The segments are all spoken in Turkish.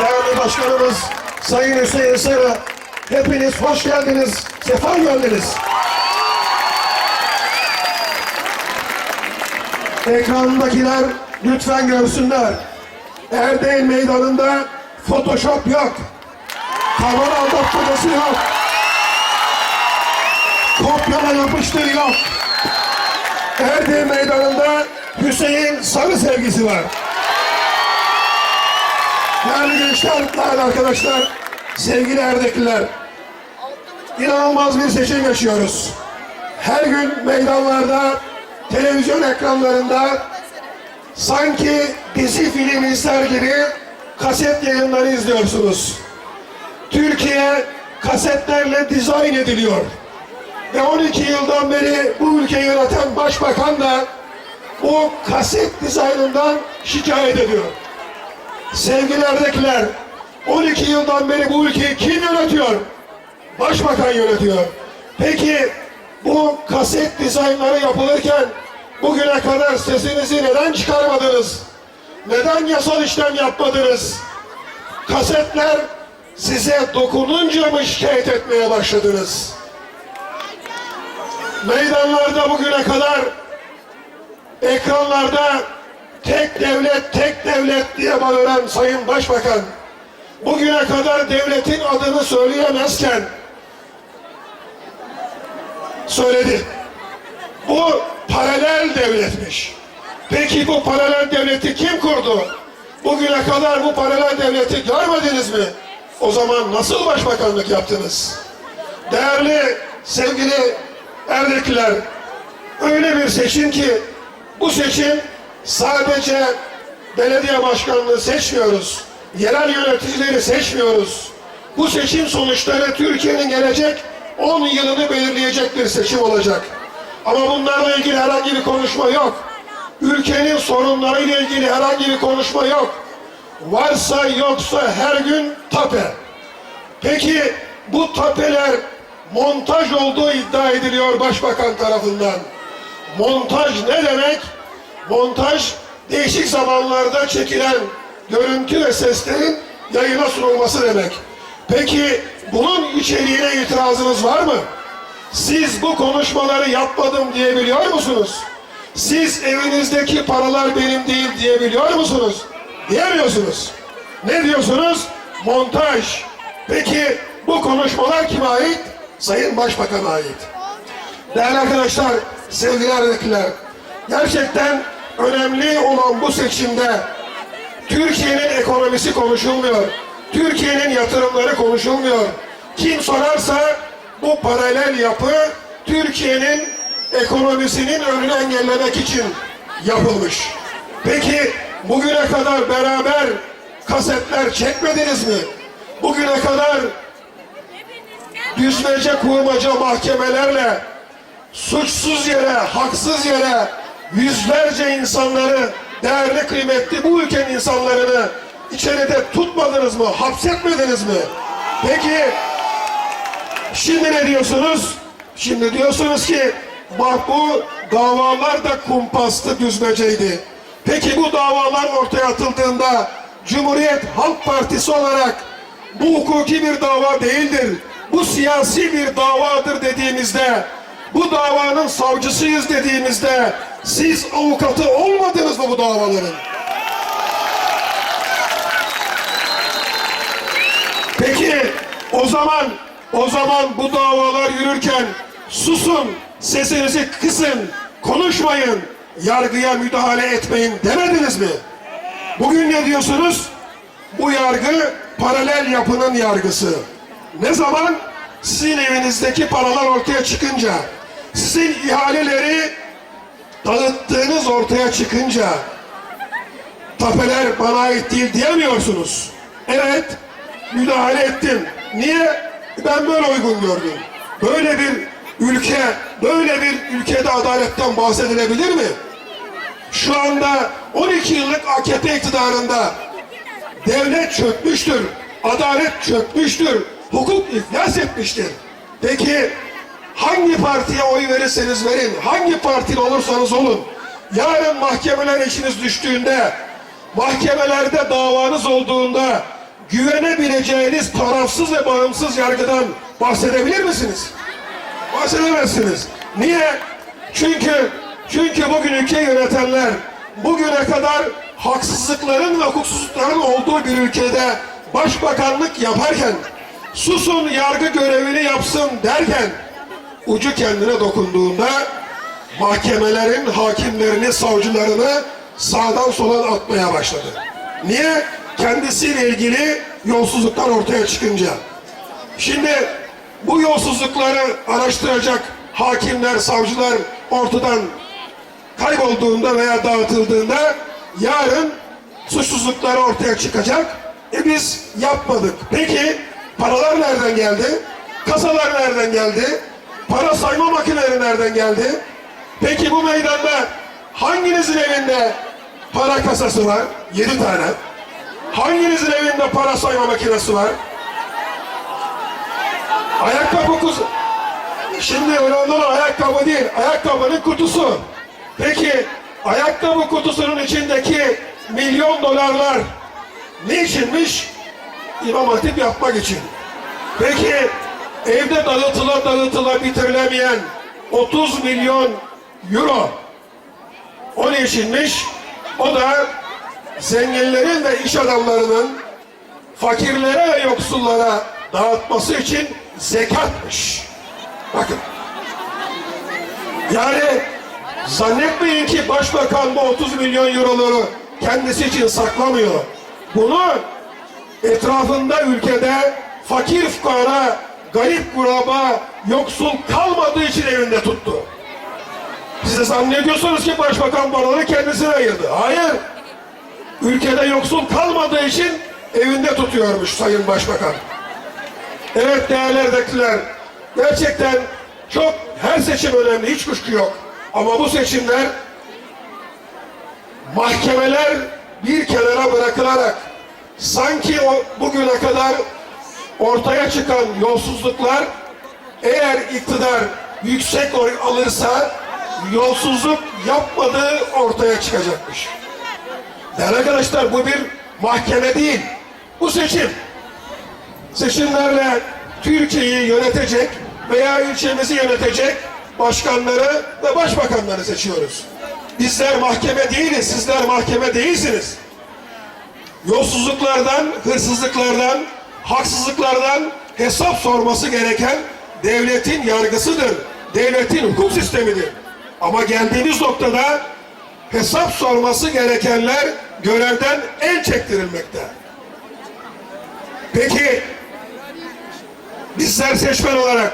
Değerli Başkanımız Sayın Hüseyin Sarı, hepiniz hoş geldiniz, sefa geldiniz. Ekrandakiler lütfen görsünler. Erdeyl Meydanı'nda Photoshop yok. Kamera aldatmacası yok. Kopyala yapıştır yok. Erdeyl Meydanı'nda Hüseyin Sarı sevgisi var. Değerli gençler, değerli arkadaşlar, sevgili Erdekliler, inanılmaz bir seçim yaşıyoruz. Her gün meydanlarda, televizyon ekranlarında sanki dizi film izler gibi kaset yayınları izliyorsunuz. Türkiye kasetlerle dizayn ediliyor. Ve 12 yıldan beri bu ülkeyi yöneten başbakan da bu kaset dizaynından şikayet ediyor. Sevgili Erdekiler, 12 yıldan beri bu ülkeyi kim yönetiyor? Başbakan yönetiyor. Peki bu kaset dizaynları yapılırken bugüne kadar sesinizi neden çıkarmadınız? Neden yasal işlem yapmadınız? Kasetler size dokununca mı şikayet etmeye başladınız? Meydanlarda bugüne kadar ekranlarda tek devlet, tek devlet diye bağıran Sayın Başbakan bugüne kadar devletin adını söyleyemezken söyledi. Bu paralel devletmiş. Peki bu paralel devleti kim kurdu? Bugüne kadar bu paralel devleti görmediniz mi? O zaman nasıl başbakanlık yaptınız? Değerli sevgili Erdekliler, öyle bir seçim ki bu seçim sadece belediye başkanlığı seçmiyoruz. Yerel yöneticileri seçmiyoruz. Bu seçim sonuçları Türkiye'nin gelecek 10 yılını belirleyecek bir seçim olacak. Ama bunlarla ilgili herhangi bir konuşma yok. Ülkenin sorunlarıyla ilgili herhangi bir konuşma yok. Varsa yoksa her gün tape. Peki bu tapeler montaj olduğu iddia ediliyor başbakan tarafından. Montaj ne demek? Montaj değişik zamanlarda çekilen görüntü ve seslerin yayına sunulması demek. Peki bunun içeriğine itirazınız var mı? Siz bu konuşmaları yapmadım diyebiliyor musunuz? Siz evinizdeki paralar benim değil diyebiliyor musunuz? Diyemiyorsunuz. Ne diyorsunuz? Montaj. Peki bu konuşmalar kime ait? Sayın Başbakan'a ait. Değerli arkadaşlar, sevgili Erdekliler, gerçekten önemli olan bu seçimde Türkiye'nin ekonomisi konuşulmuyor. Türkiye'nin yatırımları konuşulmuyor. Kim sorarsa bu paralel yapı Türkiye'nin ekonomisinin önünü engellemek için yapılmış. Peki bugüne kadar beraber kasetler çekmediniz mi? Bugüne kadar düzmece kurmaca mahkemelerle suçsuz yere, haksız yere yüzlerce insanları, değerli kıymetli bu ülkenin insanlarını içeride tutmadınız mı, hapsetmediniz mi? Peki şimdi ne diyorsunuz? Şimdi diyorsunuz ki bak bu davalar da kumpastı, düzmeceydi. Peki bu davalar ortaya atıldığında Cumhuriyet Halk Partisi olarak bu hukuki bir dava değildir. Bu siyasi bir davadır dediğimizde, bu davanın savcısıyız dediğimizde siz avukatı olmadınız mı bu davaların? Peki o zaman o zaman bu davalar yürürken susun, sesinizi kısın, konuşmayın, yargıya müdahale etmeyin demediniz mi? Bugün ne diyorsunuz? Bu yargı paralel yapının yargısı. Ne zaman? Sizin evinizdeki paralar ortaya çıkınca, sizin ihaleleri dağıttığınız ortaya çıkınca, tapeler bana ait değil diyemiyorsunuz. Evet, müdahale ettim. Niye? Ben böyle uygun gördüm. Böyle bir ülke, böyle bir ülkede adaletten bahsedilebilir mi? Şu anda 12 yıllık AKP iktidarında devlet çökmüştür, adalet çökmüştür, hukuk iflas etmiştir. Peki hangi partiye oy verirseniz verin, hangi partili olursanız olun, yarın mahkemeler işiniz düştüğünde, mahkemelerde davanız olduğunda, güvenebileceğiniz tarafsız ve bağımsız yargıdan bahsedebilir misiniz? Bahsedemezsiniz. Niye? Çünkü çünkü bugün ülke yönetenler bugüne kadar haksızlıkların ve hukuksuzlukların olduğu bir ülkede başbakanlık yaparken susun yargı görevini yapsın derken ucu kendine dokunduğunda mahkemelerin hakimlerini, savcılarını sağdan sola atmaya başladı. Niye? Kendisiyle ilgili yolsuzluklar ortaya çıkınca. Şimdi bu yolsuzlukları araştıracak hakimler, savcılar ortadan kaybolduğunda veya dağıtıldığında yarın suçsuzlukları ortaya çıkacak. E biz yapmadık. Peki paralar nereden geldi? Kasalar nereden geldi? Para sayma makineleri nereden geldi? Peki bu meydanda hanginizin evinde para kasası var? Yedi tane. Hanginizin evinde para sayma makinesi var? Ayakkabı kutusu. Şimdi olan ayakkabı değil, ayakkabının kutusu. Peki ayakkabı kutusunun içindeki milyon dolarlar ne içinmiş? İmam Hatip yapmak için. Peki evde dağıtıla dağıtıla bitirilemeyen 30 milyon euro o ne içinmiş? O da zenginlerin ve iş adamlarının fakirlere ve yoksullara dağıtması için zekatmış. Bakın. Yani zannetmeyin ki başbakan bu 30 milyon euroları kendisi için saklamıyor. Bunu etrafında ülkede fakir fukara, garip kuraba, yoksul kalmadığı için evinde tuttu. Siz de zannediyorsunuz ki başbakan paraları kendisine ayırdı. Hayır. Ülkede yoksul kalmadığı için evinde tutuyormuş Sayın Başbakan. Evet değerli erkekler, gerçekten çok her seçim önemli, hiç kuşku yok. Ama bu seçimler mahkemeler bir kenara bırakılarak sanki o bugüne kadar ortaya çıkan yolsuzluklar eğer iktidar yüksek oy alırsa yolsuzluk yapmadığı ortaya çıkacakmış. Değerli arkadaşlar bu bir mahkeme değil. Bu seçim. Seçimlerle Türkiye'yi yönetecek veya ülkemizi yönetecek başkanları ve başbakanları seçiyoruz. Bizler mahkeme değiliz, sizler mahkeme değilsiniz. Yolsuzluklardan, hırsızlıklardan, haksızlıklardan hesap sorması gereken devletin yargısıdır. Devletin hukuk sistemidir. Ama geldiğimiz noktada hesap sorması gerekenler görevden el çektirilmekte. Peki bizler seçmen olarak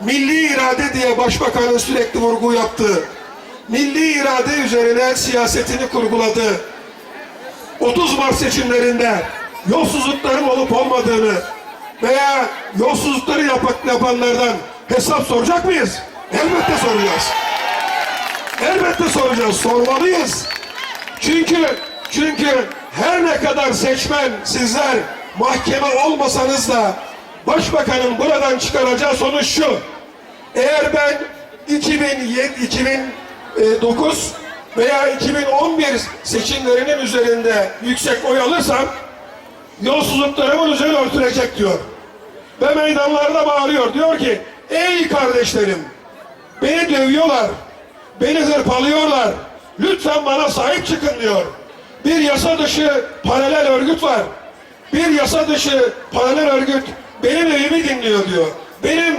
milli irade diye başbakanın sürekli vurgu yaptığı, milli irade üzerine siyasetini kurguladığı, 30 Mart seçimlerinde yolsuzlukların olup olmadığını veya yolsuzlukları yapak, yapanlardan hesap soracak mıyız? Elbette soracağız. Elbette soracağız, sormalıyız. Çünkü çünkü her ne kadar seçmen sizler mahkeme olmasanız da başbakanın buradan çıkaracağı sonuç şu. Eğer ben 2007, 2009 veya 2011 seçimlerinin üzerinde yüksek oy alırsam yolsuzluklarımın üzerine örtülecek diyor. Ve meydanlarda bağırıyor. Diyor ki ey kardeşlerim beni dövüyorlar. Beni hırpalıyorlar. Lütfen bana sahip çıkın diyor. Bir yasa dışı paralel örgüt var. Bir yasa dışı paralel örgüt benim evimi dinliyor diyor. Benim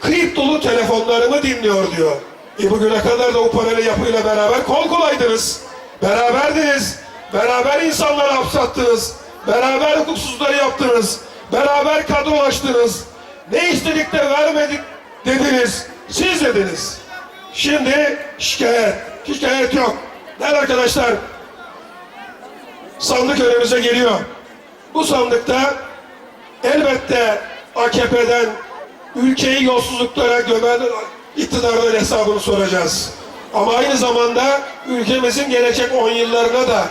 kriptolu telefonlarımı dinliyor diyor. E bugüne kadar da o paralel yapıyla beraber kol kolaydınız. Beraberdiniz. Beraber insanları hapsattınız. Beraber hukuksuzları yaptınız. Beraber kadrolaştınız. Ne istedik de vermedik dediniz. Siz dediniz. Şimdi şikayet. Şikayet yok. Değerli arkadaşlar sandık önümüze geliyor. Bu sandıkta elbette AKP'den ülkeyi yolsuzluklara gömen iktidarların hesabını soracağız. Ama aynı zamanda ülkemizin gelecek 10 yıllarına da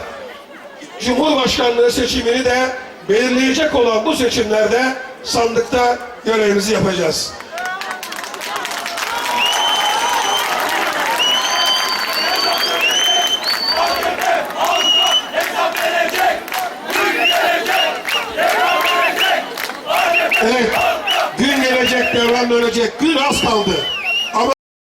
Cumhurbaşkanlığı seçimini de belirleyecek olan bu seçimlerde sandıkta görevimizi yapacağız. Evet. Gün gelecek devran dönecek. Gün az kaldı.